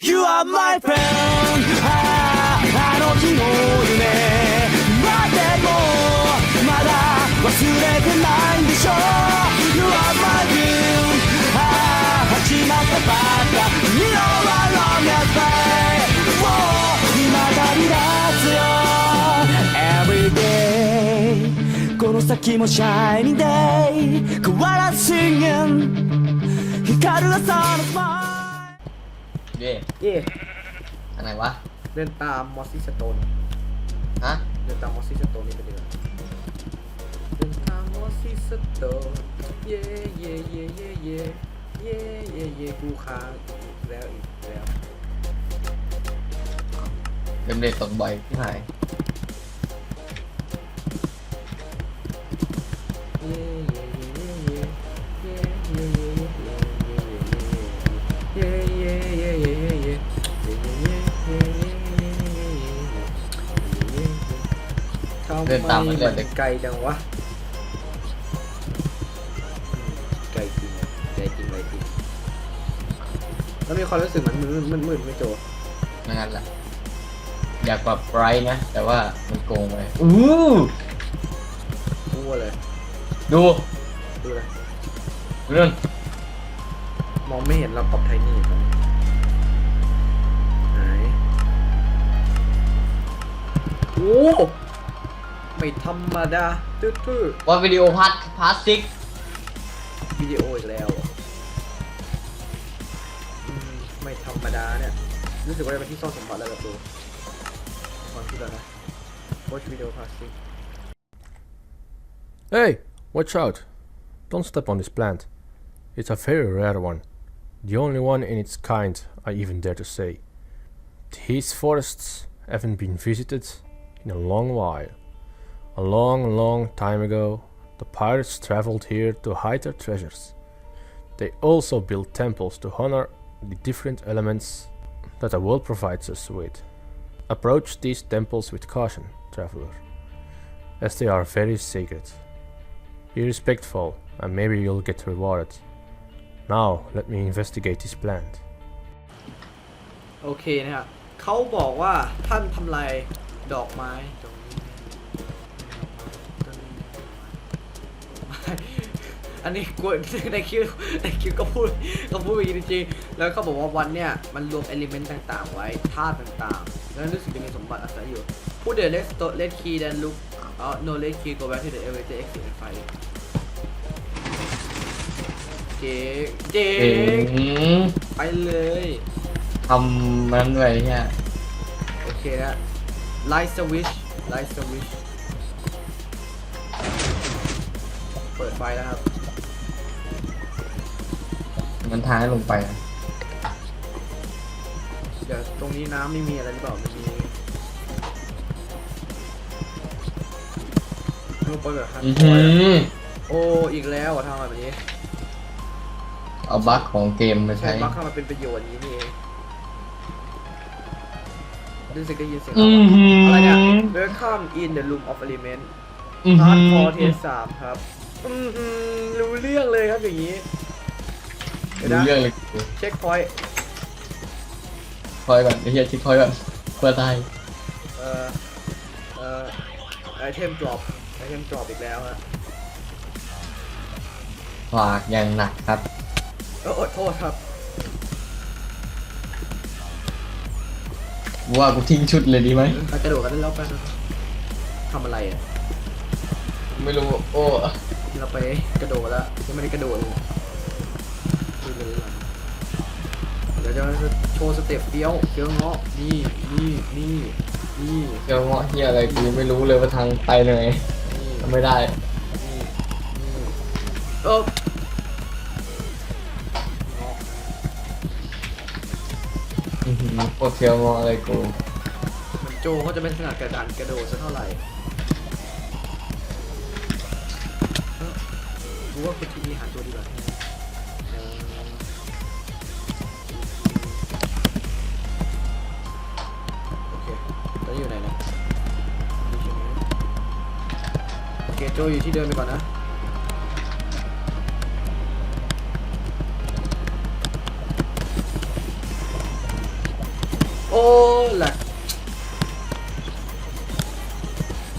You are my friend ああの日の夢までもまだ忘れてないんでしょ You are my dream あ始まったばっかり You are long as day もう未だに出すよ Everyday この先も Shining day 変わらず singing 光る朝のスマイル เย่เย่อะไรวะ เดินตามมอสซี่สโตนฮะ เดินตามมอสซี่สโตนนี่ไปเดือเดินตามมอสซี่สโตนเย่เย่เย่เย่เย่เย่เย่เย่กูค้างอีกแล้วอีกแล้วเดิมเด็กตกบ่อยที่ไหยเย่เย่ ทำเดินตามมันไมเดินมันเด็กไกลจังวะอืมไกลจริงไกลจริงไกลจริงแล้วมีความรู้สึกเหมือนมืดมืดมืดไหม่โจไม่งั้นแหละอยากปรับไบรท์นะ แต่ว่ามันโกงไปอู้มั่วเลยดูดูเลยดูนั่นมองไม่เห็นเราปรับไทนี่ครับไหนโอ้ ไม่ธรรมดาตื้อ ว่าวิดีโอพาร์ทพาร์ทซิก ๆวิดีโออีกแล้วอ่ะอืมไม่ธรรมดาเนี่ย รู้สึกว่าจะเป็นที่ซ่อนสมบัติแล้วแบบดูความคิดแล้วนะ watch video passing Hey, watch out! Don't step on this plant. It's a very rare one. The only one in its kind, I even dare to say. These forests haven't been visited in a long while. A long, long time ago, the pirates traveled here to hide their treasures. They also built temples to honor the different elements that the world provides us with. Approach these temples with caution, traveler, as they are very sacred. Be respectful, and maybe you'll get rewarded. Now, let me investigate this plant. โอเคนะครับเขาบอกว่าท่านทำลายดอกไม้ตรงนี้ต้น อันนี้กูในคลิปในคลิปก็พูดก็พูดไปจริงๆแล้วเขาบอกว่าวันเนี่ยมันรวมเอลิเมนต์ต่างๆ ไว้ธาตุต่างๆ แล้วรู้สึกจะมีสมบัติอาศัยอยู่พูดเดี๋ยว let's stop let key then look อ๋อ no let key go back to the elevator exit and find it เจ๊เจ๊เอ๋งไปเลยทำมันไว้เนี่ยโอเคนะไลท์สวิชไลท์สวิชเปิดไฟแล้วครับ มันทางให้ลงไปนะเดี๋ยวตรงนี้น้ำไม่มีอะไรหรือเปล่าไม่มีดูไปแบบฮันอือหือโอ้อีกแล้วอะทำแบบนี้เอาบั๊กของเกมมาใช้ ใช้บัคเข้ามาเป็นประโยชน์อย่างนี้นี่เองรู้สึกได้ยินเสียงอือหืออะไรเนี่ย Welcome in the room of element อือหืพาร์ทอคอเทสสามครับ อืมอืมรู้เรื่องเลยครับอย่างนี้ เดี๋ยวรู้นะเรื่องเลยกูเช็คพอยต์คอยก่อนไอ้เหี้ยชิคคอยก่อนเพื่อตายเอ่อเอ่อไอเทมดรอปไอเทมดรอปอีกแล้วฮะฝากอย่างหนักครับ เออโอดโทษครับ ว่ากูทิ้งชุดเลยดีไหม ไปกระโดดกันได้แล้วไปนะทำอะไรอะ ไม่รู้ โอ้ เราไปกระโดดแล้วยังไม่ได้กระโดดเลย เลยเดี๋ยวจะโชว์สเต็ปเฟี้ยวเฟี้ยวเงาะนี่นี่นี่นี่เจ้าเงาะเฮียอะไรกูยังไม่รู้เลยว่าทางไปเลยนี่ทำไม่ได้นี่นี่เออเงาะอือหือโคตรเชียวเงาะอะไรกูมือนโจเขาจะเป็นขนาดกระดานกระโดดสักเท่าไหร่เอ้อกูว่าคุณทีนี้หาตัวดีกว่า จอยู่ที่เดิมไปก่อนนะ โอแหละ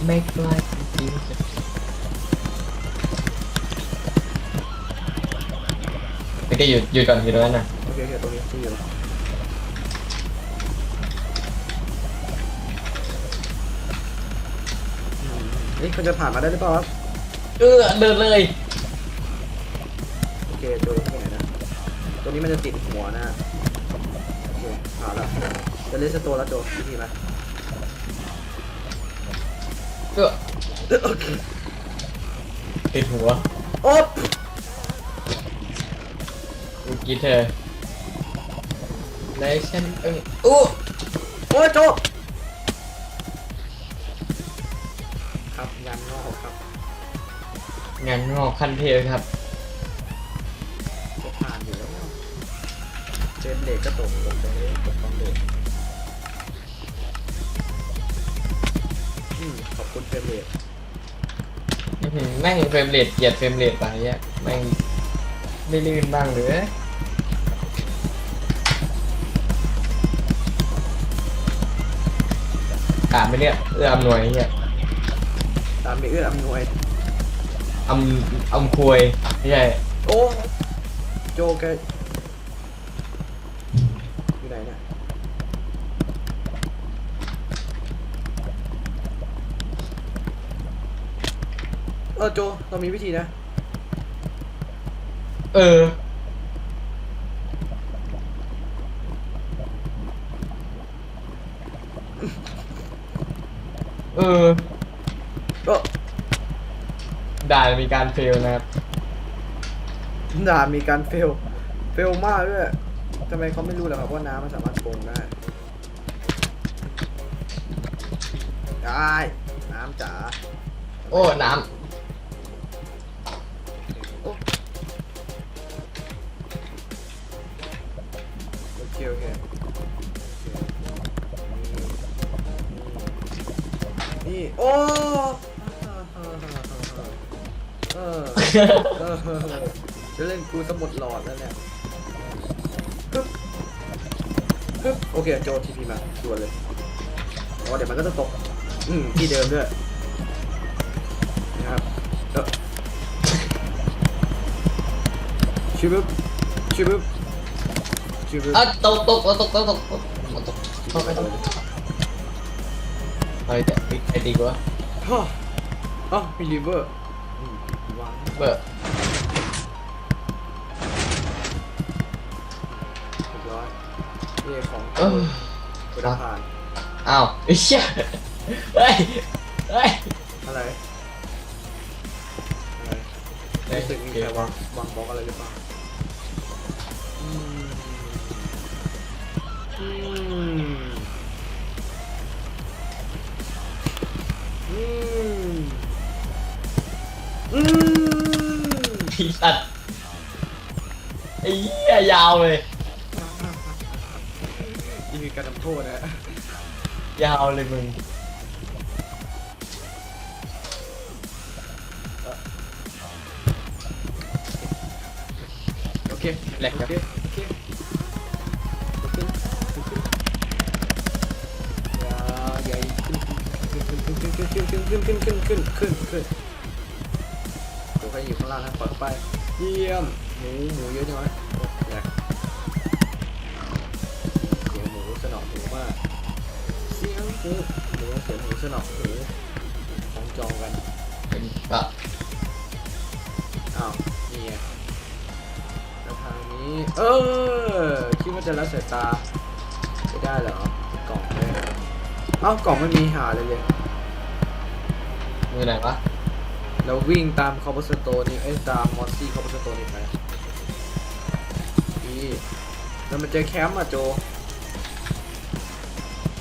make life easy ไม่ได้หยุดหยุดก่อนหยุดตรงนั้นนะโอเคโอเคตรงนี้ที่อยู่ เฮ้ยเขาจะผ่านมาได้หรือเปล่าครับเออเดินเลยโอเคตัวนี้ที่ไหนนะตัวนี้มันจะติดหัวนะฮะโอเคผ่านแล้วจะเลสตัวแล้วโจวิธีไหมเออโอเคติดหัวโอ๊บเมื่อกี้เธอแล้วฉันเอออู้โอ้ยโจครับ งานงอกขั้นเทพครับก็ผ่านอยู่แล้วเจนเด็กก็ตกลงไปเลยตกตอนเด็กอืมขอบคุณเฟรมเรทอื้อหือแม่งเฟรมเรทเกลียดเฟรมเรทไปอะแม่งไม่ลื่นบ้างหรือถามไม่เรียกเอื้ออำนวยเนี่ยตามมีเอื้ออำนวย อำอำควยไม่ใช่โอ้โจแกอยู่ไหนเนี่ยเออโจเรามีวิธีนะ เออเออ ก็ ด่านมีการเฟลนะครับ ด่านมีการเฟล เฟลมากด้วยทำไมเขาไม่รู้เหรอครับว่าน้ำมันสามารถโกงได้ ได้ น้ำจ๋า โอ้ น้โเออเออจะเล่นกูสมุดหลอดแล้วเนี่ยฮึบฮึบโอเคโจทีพีมาด่วนเลยอ๋อเดี๋ยวมันก็จะตก อืมที่เดิมด้วยนะครับเออชิบึบชิบึบชิบึบอะตกตกตกตกตกตกตกตกตกตกไปตกเฮ้ยแต่ไอ้ดีกว่าฮ่าอ๋อมีลิเวอร์อืมวา เบอร์เรียบร้อยนี่ของเออคุณภาพอ้าวไอ้เหี้ยเฮ้ยเฮ้ยอะไรอะไรรู้สึกมีใครวางวางบล็อกอะไรหรือเปล่า สัตว์ไอ้เหี้ยยาวเลยนี่คือการทำโทษนะ ยาวเลยมึงโอเคแหลกโอครับเคโอเคโอเคโอเคอย่าอย่าขึ้นขึ้นขึ้นขึ้นขึ้นขึ้นขึ้นขึ้นขึ้นขึ้นขึ้นขึ้น ตัวใครอยู่ข้างล่างนะปล่อยเข้าไป เยี่ยม หมูหมูเยอะจังวะโอ้แหลกเสียงหมูสนอหมูมากเสียงหมูหมูเสียงหมูสนอหมูของจองกันเป็นปะอ้าวนี่ไงแล้วทางนี้ เออคิดว่าจะละสายตาไม่ได้เหรอกล่องเลยเอ้ากล่องไม่มีหาเลยเลยมือไหนวะ เราวิ่งตามคอร์บสโตนี่เอ้ยตามมอสซี่คอร์บสโตนี่ไปนี่แล้วมันเจอแคมป์อะโจ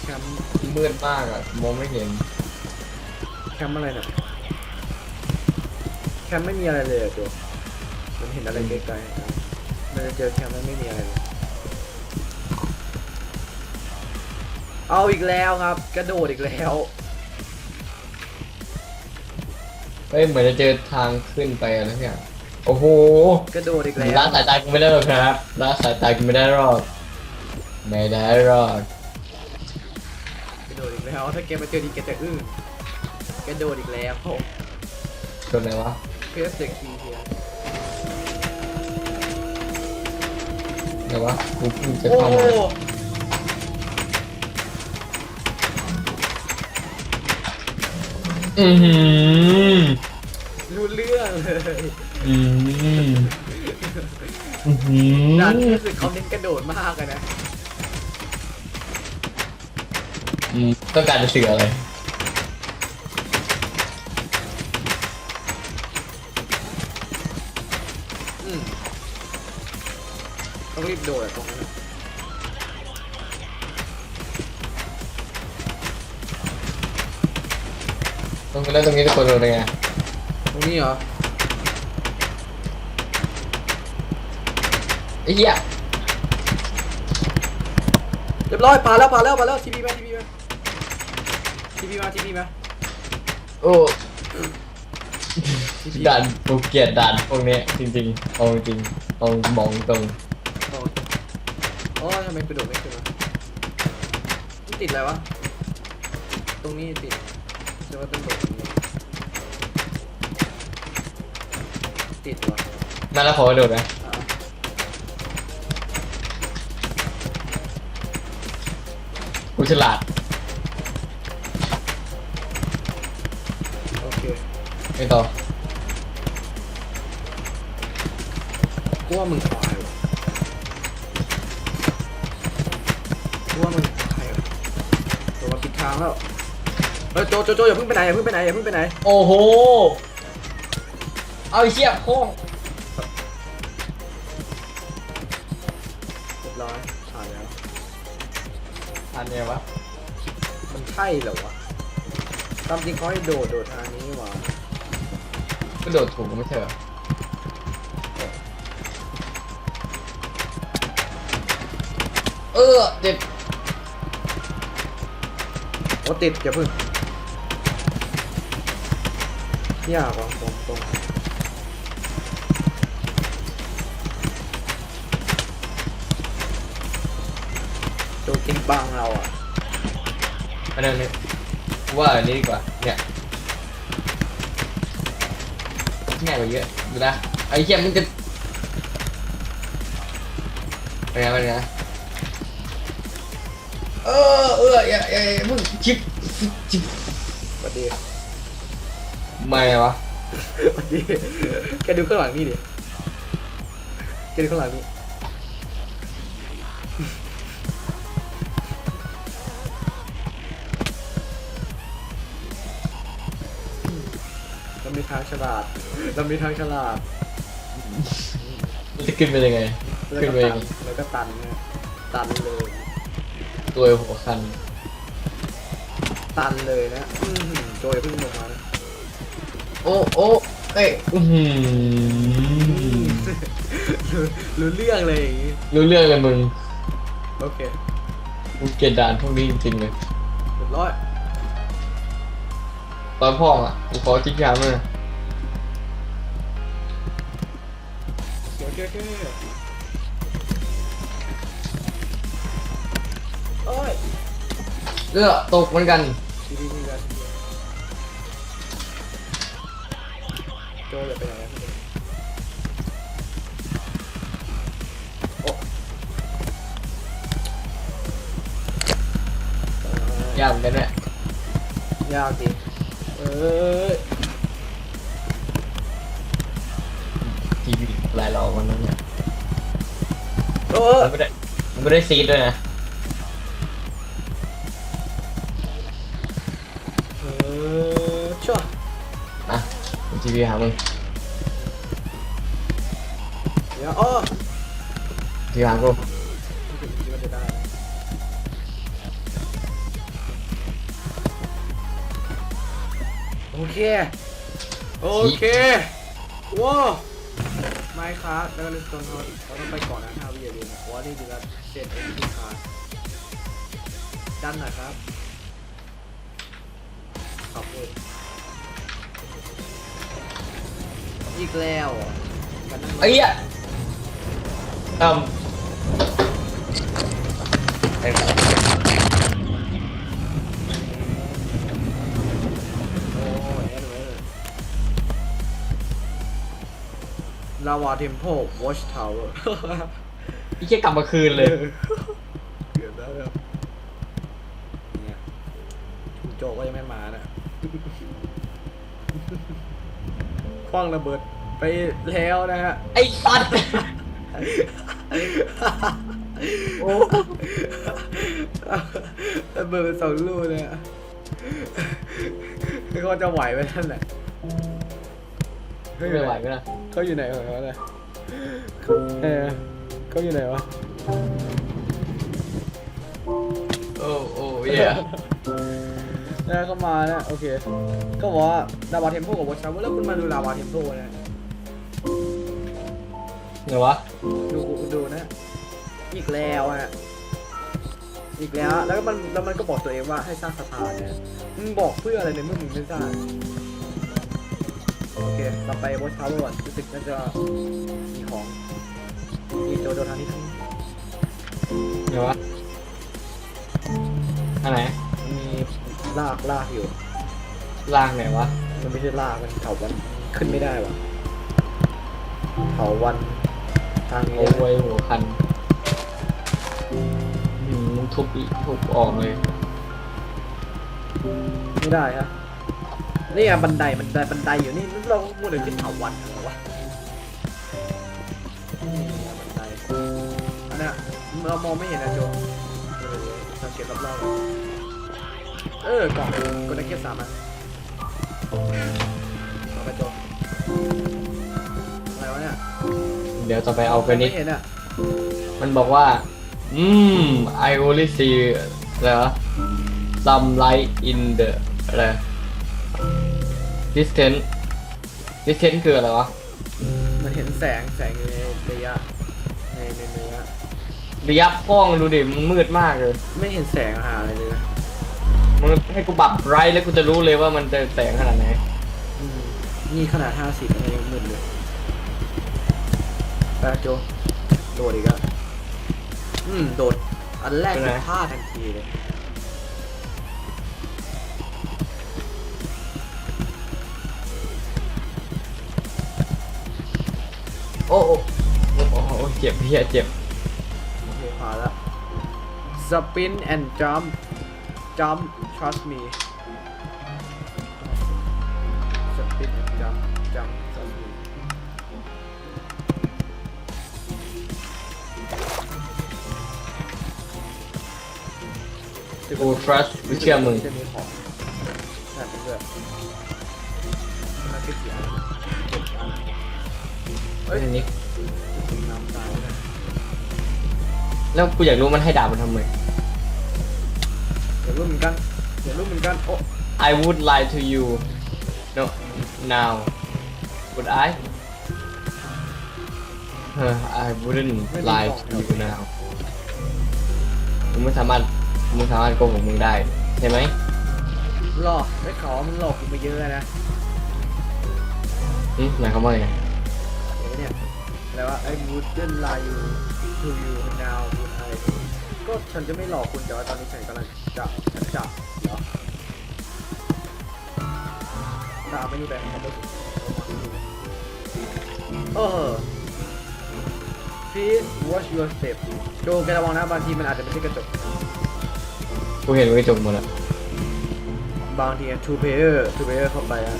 แคมป์มืดมากอะมองไม่เห็น แคมป์อะไรเนี่ยแคมป์ไม่มีอะไรเลยอะโจมันเห็นอะไรไกลๆอะมันจะเจอแคมป์แล้วไม่มีอะไรเลย เอาอีกแล้วครับ กระโดดอีกแล้ว เฮ้ยเหมือนจะเจอทางขึ้นไปอะไรสักอย่างโอ้โหกระโดดอีกแล้วละสายตากูไม่ได้หรอกครับละสายตากูไม่ได้หรอกไม่ได้หรอกโดดอีกแล้วถ้าแกมาเจอดีแกจะอึ้งแกโดดอีกแล้วโดนไหนวะเพสเด็กคีเฮียไหนวะกูเพิ่งจะโอ้เข้ามา อือหือรู้เรื่องเลยอืมอือหือด่านนี้รู้สึกเขาเน้นกระโดดมากเลยนะอืมต้องการจะเสืออะไรอืมต้องรีบโดดอะตรงนั้นอะ ตรงนี้ตรงนี้ทุกคนโดนยังไงตรงนี้เหรอไอ้เหี้ยเรียบร้อยผ่านแล้วผ่านแล้วผ่านแล้วทีพีมาทีพีมาทีพีมาทีพีมาโอ้ด่านกูเกลียดด่านพวกเนี้ยจริงๆเอาจริงเอามองตรงโอ้โอ้ยทำไมกระโดดไม่ขึ้นวะมันติดอะไรวะ ตรงนี้ติด จะว่าต้องโดดตรงนี้ติดวะนั่นแล้วขอกระโดดนะอะกูฉลาดโอเคไม่ต่อกูว่ามึงควายวะกูว่ามึงควายวะตัวมาปิดทางแล้ว เฮ้ยโจโจโจอย่าเพิ่งไปไหนอย่าเพิ่งไปไหนอย่าเพิ่งไปไหนโอ้โห เอาไอ้เชี่ยโค้งเรียบร้อยผ่านแล้วทันไงวะมันใช่เหรอวะตามจริงเขาให้โดดโดดทางนี้นี่หว่ากระโดดถูกไม่ใช่เหรอเออเจ็บ โอ้ติดอย่าเพิ่ง ยากว่ะตรงตรงโจกินบังเราอะมาเดินเลยกูว่าอันนี้ดีกว่าเนี่ยง่ายกว่าเยอะดูนะไอ้เชี่ยมึงจะเป็นไงเป็นไงเออเอออย่าอย่าอย่ามึงชิปชิปสวัสดีมา ไงวะสวัสดีแกดูข้างหลังนี่ดิแกดูข้างหลังนี่เรามีทางฉลาดเรามีทางฉลาดมันจะขึ้นไปยังไง แล้วขึ้นก็ไปตัยังนไงแล้วก็ตันเนี่ยตันเลย ตัวหัวคัน ตันเลยนะอื้อหือโจยาเพิ่งลงมานะ โอ้โอ้เอ้ยอือหือรู้รู้เรื่องเลยอย่างงี้รู้เรื่องเลยมึงโอเคมึงเกลียดด่านพวกนี้จริงๆเลยเรียบร้อยตอนพ่ออะกูขอทิ้งยามเลยนะโอเคโอเคโอ้ยเลือตกเหมือนกัน โจอย่าไปไหนนะโอ้เอ่อยากเหมือนกันเนี่ยยากดิเอ้ยทีวีหลายรอบวันนั้นเนี่ยโอ้ยมันไม่ได้มันไม่ได้ซีดด้วยนะ ทีวีหามึงเดี๋ยวอ้อทีวีหากูคิดว่าจะได้นะโอเค โอเคว้าวไม่ครับแล้วก็ลิสต์ตอนเขาเราต้องไปก่อนนะห้าวิอย่าลืมนะเพราะว่านี่ดูแล้วเซ็นเอ็นดีคาร์ดันหน่อยครับขอบคุณ อีกแล้วไอ้เะทำลาวาเทมโพวอชทาวเวอร์ไอ้เหี้กลับมาคืนเลย เกือบได้แล้วเนี่ยโจก็ยังไม่มานะ คว้างระเบิดไปแล้วนะฮะ ไอ้สัตว์โอ้ระเบิดไปสองลูกเลยอะเขาจะไหวไปนั่นแหละไม่ไหวก็นะเขาอยู่ไหนของเขาเนี่ยเออเขาอยู่ไหนวะ โอ้โอ้เย่ นะเข้ามานะโอเค ก็บอกว่าลาวาเทมเพลกับวอชทาวเวอร์แล้วคุณมาดูลาวาเทมเพลนะไงวะดูดูนะ อีกแล้วฮะอีกแล้วแล้วก็มันแล้วมันก็บอกตัวเองว่าให้สร้างสะพานเนี่ยมึงบอกเพื่ออะไรในเมื่อมึงไม่สร้างโอเคเราไปวอชทาวเวอร์ก่อนรู้สึกน่าจะมีของนี่โจโจทางนี้ทางนี้ไงวะอันไหนมันมี ลากลากอยู่ ล่างไหนวะ มันไม่ใช่ลากมันเถาวันขึ้นไม่ได้วะเถาวันทางนี้โอ้ยหัวคันอืมมึงทุบอีกทุบออกเลย ไม่ได้ฮะนี่ไงบันไดบันไดบันไดอยู่นี่เราพูดถึงที่เถาวันเหรอวะนี่ไงบันไดอันเนี้ยเรามองไม่เห็นนะโจเออสังเกตรอบๆ เออกล่องกดได้แค่สามอันเอาไปโจอะไรวะเนี่ยเดี๋ยวจะไปเอาไปนี่ไม่เห็นอะมันบอกว่า อืม I only see อะไรวะ some light in the อะไร distance distance คืออะไรวะ มันเห็นแสงแสงอยู่ในระยะในในเนื้อระยะกล้องดูดิ มันมืดมากเลย ไม่เห็นแสงหาอะไรเลยนะ มึงให้กูปรับไรแล้วกูจะรู้เลยว่ามันจะแสงขนาดไหนอืมนี่ขนาด50มันยังมืดเลยไปโจโดดอีกอะอืม โดด อันแรกเป็นคือไงพลาดทันทีเลย โอ้โอ้โอ้โอ้โอ้เจ็บเพียเจ็บ โอเคผ่านแล้ว spin and jump jump trust me spin and jump jump trust me กู trust กูเชื่อมึงจะมีของน่าเป็นด้วยน่าคิดเสียเฮ้ยอันนี้น้ำตายแล้วแล้วกูอยากรู้มันให้ดาบมันทำไมเดี๋ยวรู้เหมือนกันเดี๋ยวรู้เหมือนกันโอ้ I would lie to you no now would I เออ I wouldn't lie to you now มึงไม่สามารถมึงสามารถโกหกมึงได้ใช่ไหมหลอกได้ข่าวว่ามันหลอกกูมาเยอะแล้วนะอืมหมายความว่าไงเดี๋ยวเนี่ยอะไรวะไอ้ wouldn't lie you to you now would I ก็ฉันจะไม่หลอกคุณแต่ว่าตอนนี้ฉันกำลังจะฉันจะ ตาไม่รู้แต่เขาไม่ถูกเออ please watch your step โจแกระวังนะบางทีมันอาจจะไม่ใช่กระจก กูเห็นมึงกระจกหมดแล้วบางที two player two player เข้าไปอะ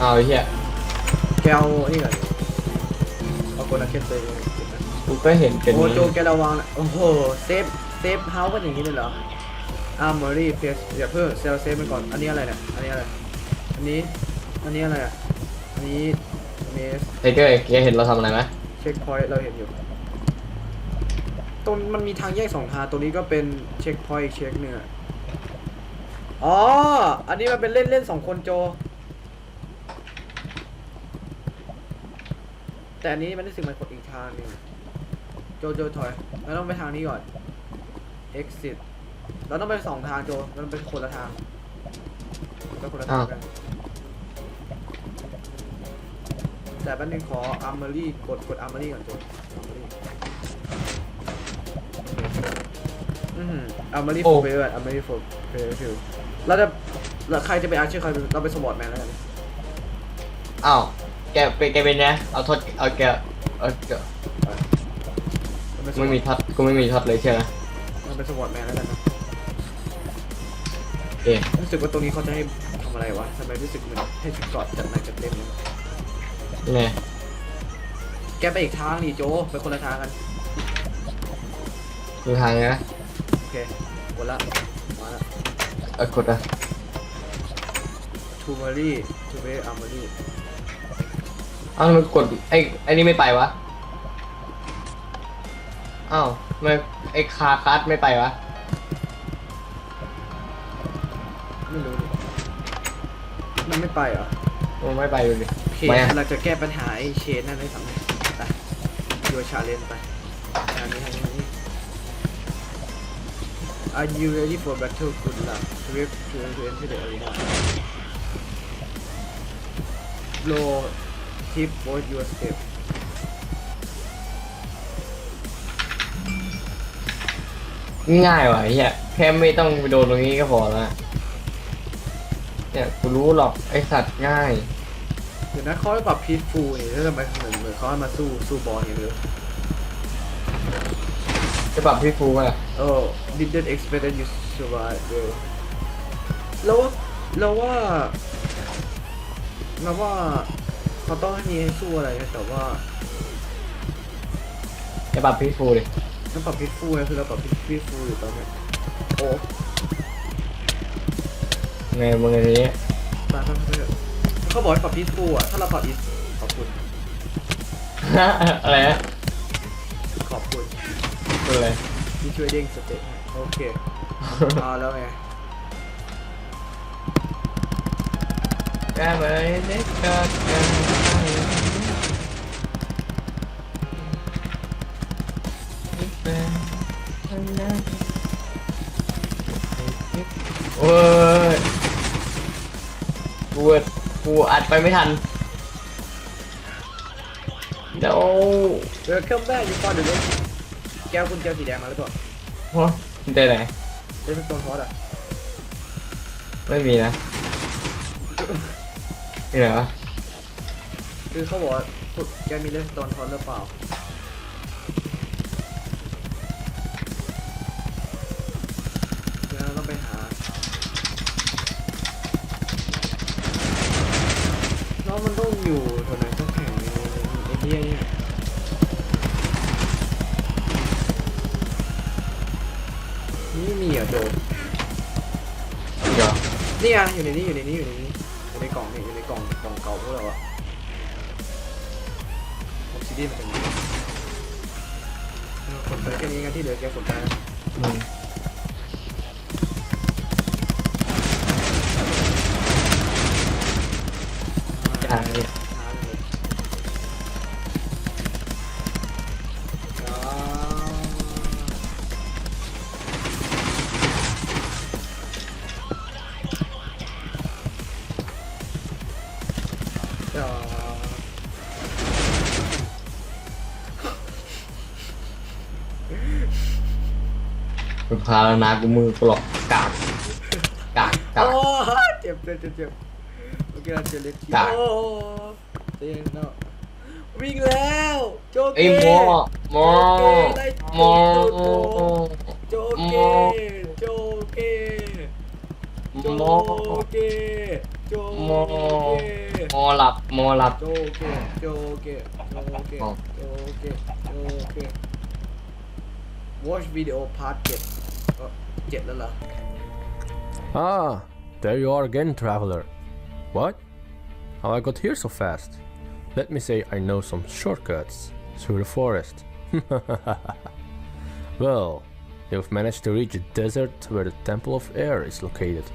อ้าวไอ้เหี้ยแกเอานี่ก่อนเอาคนละเคสไปเก็บนะกูก็เห็นเป็นโอ้โจแกระวังนะโอ้โหเซฟเซฟเฮาส์กันอย่างนี้เลยเหรอ อาร์มอรี่เพสอย่าเพิ่งเซลเซฟมันก่อน อันนี้อะไรเนี่ย อันนี้อะไร อันนี้ อันนี้อะไรอะ อันนี้เมสไทเกอร์แกเห็นเราทำอะไรไหมเช็คพอยต์เราเห็นอยู่ ตรงมันมีทางแยกสองทาง ตรงนี้ก็เป็นเช็คพอยต์อีกเช็คหนึ่งอะอ๋อ อันนี้มันเป็นเล่นเล่นสองคนโจ แต่อันนี้มันรู้สึกมันกดอีกทางหนึงโจโจถอยเราต้องไปทางนี้ก่อน exit เราต้องไปสองทางโจเราต้องไปคนละทางก็คนละทางกันแต่แป๊บนึงขอ armory กดกด armory ก่อนโจ armory อือหือ armory โอ้ for player armory for player คือเราจะเราใครจะเป็นอาร์เชอร์ใครเป็นเราเป็นสปอร์ตแมนแล้วกันอ้าวแกเป็นแกเป็นนะเอาทดเอาแกเอาแกมันเป็นสไม่วอมีตท็อตกูไม่มีท็อตเลยใช่ไหมมันเป็นสวอตแมนแล้วกันนะ เอ๊ะรู้สึกว่าตรงนี้เขาจะให้ทำอะไรวะทำไมรู้สึกเหมือนให้ชุดเกอดจัดหนักจัดเต็มเลยนี่ไงแกไปอีกทางดิโจไปคนละทางกันดูทางนะโอเคกดละมาละเอากดอะทูมารี่ทูเบอาร์มารี่เอ้าทำไมันกดไอ้ไอ้นี่ไม่ไปวะอ้าวทำไมไอ้คาคัสไม่ไปวะ ไม่ไปเหรอมันไม่ไปดูดิโอเคไม่อะเราจะแก้ปัญหาไอ้เชนนั่นได้สำเร็จไปยูชาเลนไปทางนี้ทางนี้ทางนี้ Are you ready for battle? Good luck. Swift to enter the arena. Blow tip both your step. ง่ายว่ะไอ้เหี้ยแค่ไม่ต้องไปโดนตรงนี้ก็พอแล้ว เนี่ยกูรู้หรอกไอสัตว์ง่าย เดี๋ยวนะเขาให้ปรับพีทฟูนี่แล้วทำไมเหมือนเหมือนเขาให้มาสู้สู้บอลอย่างเดียวจะปรับพี่ฟูอะเออ didn't expect that you survive เออแล้วแล้วว่าแล้วว่าเขาต้องให้มีให้สู้อะไรนะแต่ว่าจะปรับพี่ฟูดิต้องปรับพีทฟูนะคือเราปรับพีทพีทฟูอยู่ตอนเนี้ยโอ้ ไงมึงอันนี้ตาเขาเขาบอกให้ปรับพีทฟูอะ ถ้าเราปรับพีทขอบคุณอะไรนะขอบคุณเป็นอะไรที่ช่วยเด้งสเต็ปให้โอเคเอาแล้วไงแกไปเล็กกันกั อัดไปไม่ทันเดี๋ยวเดี๋ยวเข้าแม่อยู่ก่อนเดี๋ยวนี้แก้วคุณแก้วสีแดงมาหรือเปล่าฮะเจอไหนเล่นเป็นตัวทอสอะไม่มีนะนี่ไหนวะคือเขาบอกว่าคุณแกมีเล่นตัวทอสหรือเปล่า เหรอะโจเดี๋ยวนี่อะอยู่ในนี้อยู่ในนี้อยู่ในนี้อยู่ในกล่องนี่อยู่ในกล่องกล่องเก่าพวกเราอะผมซีดีมันเป็นอย่างนี้เออขนไปแค่นี้กันที่เหลือแกขนไป มึงพาแล้วนะกูมือกูหลอกกากกากกาก โอ้เจ็บเจ็บเจ็บเจ็บโอเคเราเจอเล็กทีได้โอ้เตียงเนาะวิ่งแล้วโจเก ไอ้หมอหมอหมอโจเก โจเกโจหมอเก โจหมอเก หมอหลับหมอหลับ โจเกโจเกโจเกโจเกโจเก watch video part เ จ็ดเอ้อเจ็ดแล้วเหรอ Ah, there you are again, traveler. What? How I got here so fast? Let me say I know some shortcuts through the forest. well, you've managed to reach the desert where the Temple of Air is located.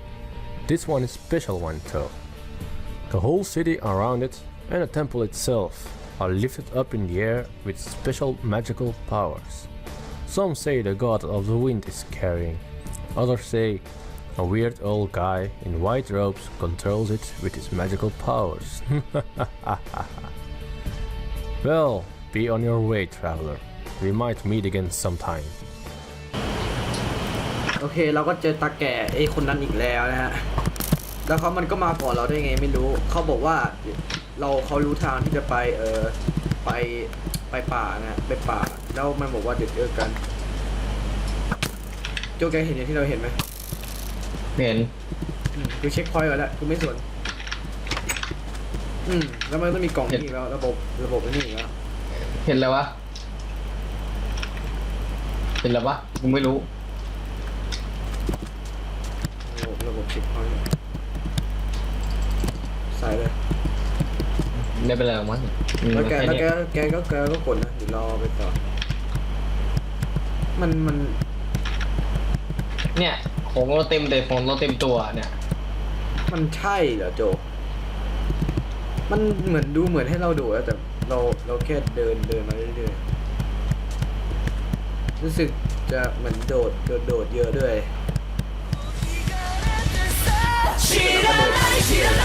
This one is special one though. The whole city around it and the temple itself are lifted up in the air with special magical powers. Some say the god of the wind is carrying, others say a weird old guy in white robes controls it with his magical powers. well, be on your way, traveler. We might meet again sometime. โอเคเราก็เจอตาแก่ไอ้คนนั้นอีกแล้วนะฮะ แล้วเขามันก็มาก่อนเราได้ไงไม่รู้ เขาบอกว่าเราเขารู้ทางที่จะไปเออไปไปป่านะไปป่า แล้วมันบอกว่าเดี๋ยวเจอกัน โจแกเห็นอย่างที่เราเห็นไหมเห็นอืมกูเช็คพอยต์ก่อนแล้วกูไม่สนอืมแล้วมันก็มีกล่องนี่อีกแล้วระบบระบบไอ้นี่อีกแล้วเห็นแล้ววะเห็นแล้ววะกูไม่รู้ระบบระบบเช็คพอยต์ใส่เลยไม่เป็นไรหรอกมั้งอืมแล้วแกค่แล้วนี้แกแกก็แกก็กดนะเดี๋ยวรอไปต่อมันมัน เนี่ยของเราเต็มแต่ของเราเต็มตัวเนี่ยมันใช่เหรอโจ มันเหมือนดูเหมือนให้เราโดดแต่เราเราแค่เดินเดินมาเรื่อยๆรู้สึกจะเหมือนโดดโดดโดดเยอะด้วย知らない知ら